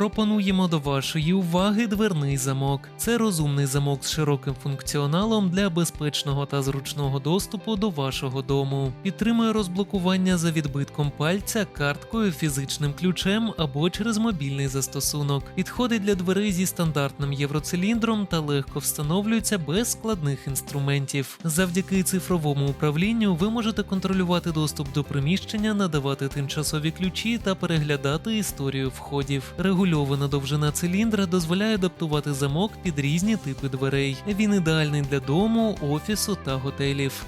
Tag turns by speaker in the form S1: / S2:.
S1: Пропонуємо до вашої уваги дверний замок. Це розумний замок з широким функціоналом для безпечного та зручного доступу до вашого дому. Підтримує розблокування за відбитком пальця, карткою, фізичним ключем або через мобільний застосунок. Підходить для дверей зі стандартним євроциліндром та легко встановлюється без складних інструментів. Завдяки цифровому управлінню ви можете контролювати доступ до приміщення, надавати тимчасові ключі та переглядати історію входів. Регульована довжина циліндра дозволяє адаптувати замок під різні типи дверей. Він ідеальний для дому, офісу та готелів.